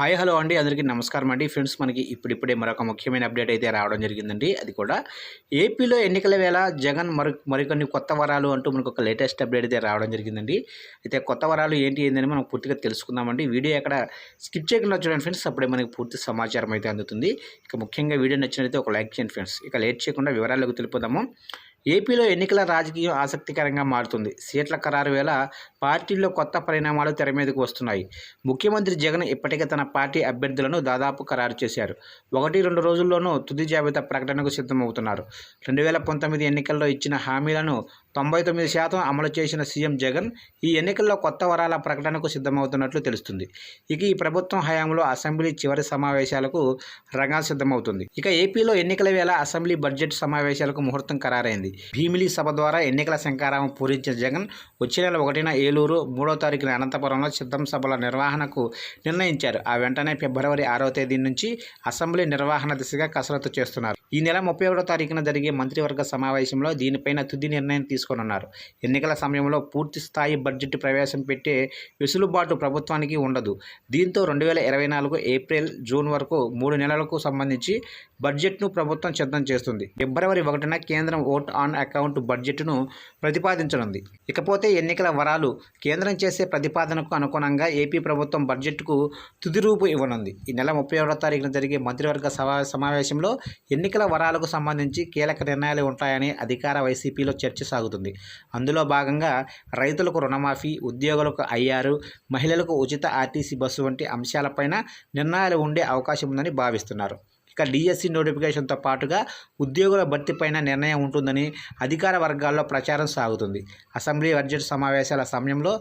Hi hello అండి. అందరికీ నమస్కారం అండి. ఫ్రెండ్స్ మనకి ఇప్పుడిప్పుడే మరొక ముఖ్యమైన అప్డేట్ అయితే రావడం జరిగిందండి. అది కూడా ఏపీలో ఎన్నికల వేళ జగన్ మరి మరికొన్ని కొత్త వరాలు అంటూ మనకు ఒక లేటెస్ట్ అప్డేట్ అయితే రావడం జరిగిందండి. అయితే కొత్త వరాలు ఏంటి ఏందని మనం పూర్తిగా తెలుసుకుందామండి. వీడియో ఎక్కడ స్కిప్ చేయకుండా చూడండి ఫ్రెండ్స్. అప్పుడే మనకి పూర్తి సమాచారం అయితే అందుతుంది. ఇక ముఖ్యంగా వీడియో నచ్చినట్లయితే ఒక లైక్ చేయండి ఫ్రెండ్స్. ఇక లేట్ చేయకుండా వివరాలకు తెలిపోదాము ఏపీలో ఎన్నికల రాజకీయం ఆసక్తికరంగా మారుతుంది. సీట్ల ఖరారు వేళ పార్టీల్లో కొత్త పరిణామాలు తెర మీదకు వస్తున్నాయి. ముఖ్యమంత్రి జగన్ ఇప్పటికే తన పార్టీ అభ్యర్థులను దాదాపు ఖరారు చేశారు. ఒకటి రెండు రోజుల్లోనూ తుది జాబితా ప్రకటనకు సిద్ధమవుతున్నారు. రెండు వేల పంతొమ్మిది ఎన్నికల్లో ఇచ్చిన హామీలను తొంభై తొమ్మిది శాతం అమలు చేసిన సీఎం జగన్ ఈ ఎన్నికల్లో కొత్త వరాల ప్రకటనకు సిద్ధమవుతున్నట్లు తెలుస్తుంది. ఇక ఈ ప్రభుత్వం హయాంలో అసెంబ్లీ చివరి సమావేశాలకు రంగా సిద్ధమవుతుంది. ఇక ఏపీలో ఎన్నికల వేళ అసెంబ్లీ బడ్జెట్ సమావేశాలకు ముహూర్తం ఖరారైంది. భీమిలి సభ ద్వారా ఎన్నికల శంకారావం పూరించిన జగన్ వచ్చే నెల ఒకటిన ఏలూరు మూడో తారీఖున అనంతపురంలో సిద్ధం సభల నిర్వహణకు నిర్ణయించారు. ఆ వెంటనే ఫిబ్రవరి ఆరో తేదీ నుంచి అసెంబ్లీ నిర్వహణ దిశగా కసరత్తు చేస్తున్నారు. ఈ నెల ముప్పై ఒకటో తారీఖున జరిగే మంత్రివర్గ సమావేశంలో దీనిపైన తుది నిర్ణయం తీసుకోనున్నారు. ఎన్నికల సమయంలో పూర్తి స్థాయి బడ్జెట్ ప్రవేశం పెట్టే వెసులుబాటు ప్రభుత్వానికి ఉండదు. దీంతో రెండు వేల ఇరవై నాలుగు ఏప్రిల్ జూన్ వరకు మూడు నెలలకు సంబంధించి బడ్జెట్ను ప్రభుత్వం సిద్ధం చేస్తుంది. ఫిబ్రవరి ఒకటిన కేంద్రం ఓట్ ఆన్ అకౌంట్ బడ్జెట్ను ప్రతిపాదించనుంది. ఇకపోతే ఎన్నికల వరాలు కేంద్రం చేసే ప్రతిపాదనకు అనుగుణంగా ఏపీ ప్రభుత్వం బడ్జెట్కు తుది రూపు ఇవ్వనుంది. ఈ నెల ముప్పై ఒకటో తారీఖున జరిగే మంత్రివర్గ సమావేశంలో ఎన్నికల వరాలకు సంబంధించి కీలక నిర్ణయాలు ఉంటాయని అధికార వైసీపీలో చర్చ సాగుతుంది. అందులో భాగంగా రైతులకు రుణమాఫీ ఉద్యోగులకు అయ్యారు మహిళలకు ఉచిత ఆర్టీసీ బస్సు వంటి అంశాలపైన నిర్ణయాలు ఉండే అవకాశం ఉందని భావిస్తున్నారు. ఇక డిఎస్సి నోటిఫికేషన్తో పాటుగా ఉద్యోగుల భర్తీపైన నిర్ణయం ఉంటుందని అధికార వర్గాల్లో ప్రచారం సాగుతుంది. అసెంబ్లీ బడ్జెట్ సమావేశాల సమయంలో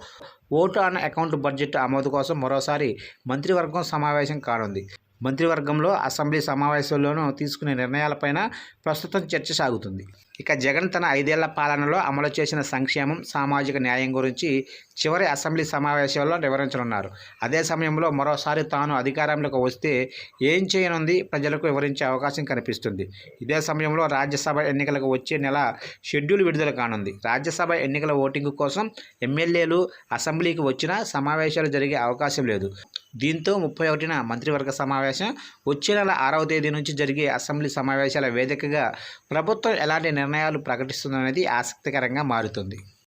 ఓటు ఆన్ అకౌంట్ బడ్జెట్ ఆమోదు కోసం మరోసారి మంత్రివర్గం సమావేశం కానుంది. మంత్రివర్గంలో అసెంబ్లీ సమావేశంలోనూ తీసుకునే నిర్ణయాలపైన ప్రస్తుతం చర్చ సాగుతుంది. ఇక జగన్ తన ఐదేళ్ళ పాలనలో అమలు చేసిన సంక్షేమం సామాజిక న్యాయం గురించి చివరి అసెంబ్లీ సమావేశాల్లో వివరించనున్నారు. అదే సమయంలో మరోసారి తాను అధికారంలోకి వస్తే ఏం చేయనుంది? ప్రజలకు వివరించే అవకాశం కనిపిస్తుంది. ఇదే సమయంలో రాజ్యసభ ఎన్నికలకు వచ్చే నెల షెడ్యూల్ విడుదల కానుంది. రాజ్యసభ ఎన్నికల ఓటింగ్ కోసం ఎమ్మెల్యేలు అసెంబ్లీకి వచ్చినా సమావేశాలు జరిగే అవకాశం లేదు. దీంతో ముప్పై ఒకటిన మంత్రివర్గ సమావేశం. వచ్చే నెల ఆరవ తేదీ నుంచి జరిగే అసెంబ్లీ సమావేశాల వేదికగా ప్రభుత్వం ఎలాంటి నిర్ణయాలు ప్రకటిస్తుందనేది ఆసక్తికరంగా మారుతుంది.